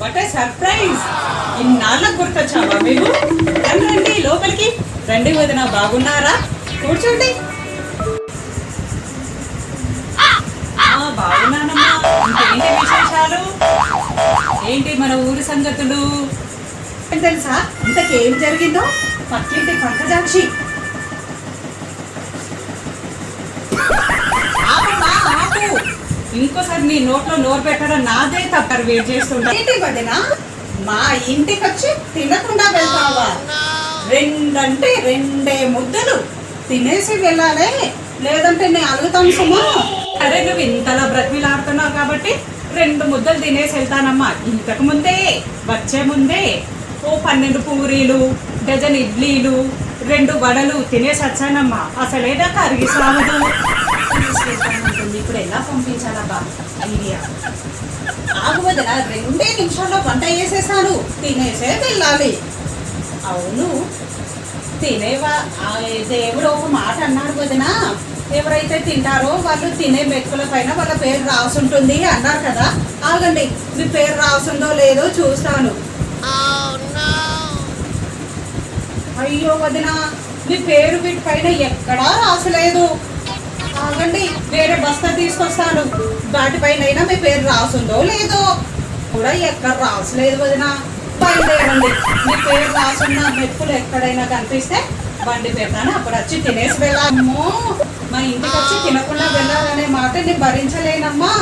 What a surprise ఇన్నాళ్ళకు గుర్తొచ్చావా మీరు? రండి లోపలికి. రండి వదిన బాగున్నారా? కూర్చోండి. ఆ, బాగున్నానమ్మా. ఇంకేంటి విశేషాలు? ఏంటి మన ఊరి సంగతులు? తెలుసా? ఇంతకేం జరిగిందో? పక్కింటి పక్కదాక్షి ఇంకోసారి నీ నోట్లో నోరు పెట్టడం నాదే తప్పరు వెయిట్ చేస్తుంటా. ఏంటి వదినా? మా ఇంటికి వచ్చి తినకుండా వెళ్తావా? రెండంటే రెండే ముద్దలు. తినేసి వెళ్ళాలే. లేదంటే నేను అడుగుతాను సుమా. అరే నువ్వు ఇంతలా బ్రతిమిలాడుతున్నావు కాబట్టి రెండు ముద్దలు తినేసి వెళ్తానమ్మా. ఇంతకు ముందే వచ్చే ముందే ఓ పన్నెండు పూరీలు డజన్ ఇడ్లీలు రెండు వడలు తినేసి వచ్చానమ్మా. అసలేదా కరిగి సాగదు. పంపించాలబ్బా ఐడియా. ఆగు వదిన రెండే నిమిషాల్లో వంట చేసేసాను. తినేసే వెళ్ళాలి. అవును. తినేవా? ఆ దేవుడు ఒక మాట అన్నాడు వదిన. ఎవరైతే తింటారో వాళ్ళు తినే మెతుకుల పైన వాళ్ళ పేరు రాసుంటుంది అన్నారు కదా. ఆగండి మీ పేరు రాసుందో లేదో చూస్తాను. అయ్యో వదిన మీ పేరు వీటి పైన ఎక్కడా రాసలేదు. ఆగండి వేరే బస్తా తీసుకొస్తాను. వాటిపైన అయినా మీ పేరు రాసుందో లేదో కూడా ఎక్కడ రాసలేదు వదిన. బయలుదేరండి. మీ పేరు రాసున్న మెప్పులు ఎక్కడైనా కనిపిస్తే బండి పెడతాను. అప్పుడు వచ్చి తినేసి వెళ్ళాము మా ఇంటికి వచ్చి తినకుండా వెళ్ళాలనే మాట నేను భరించలేనమ్మా.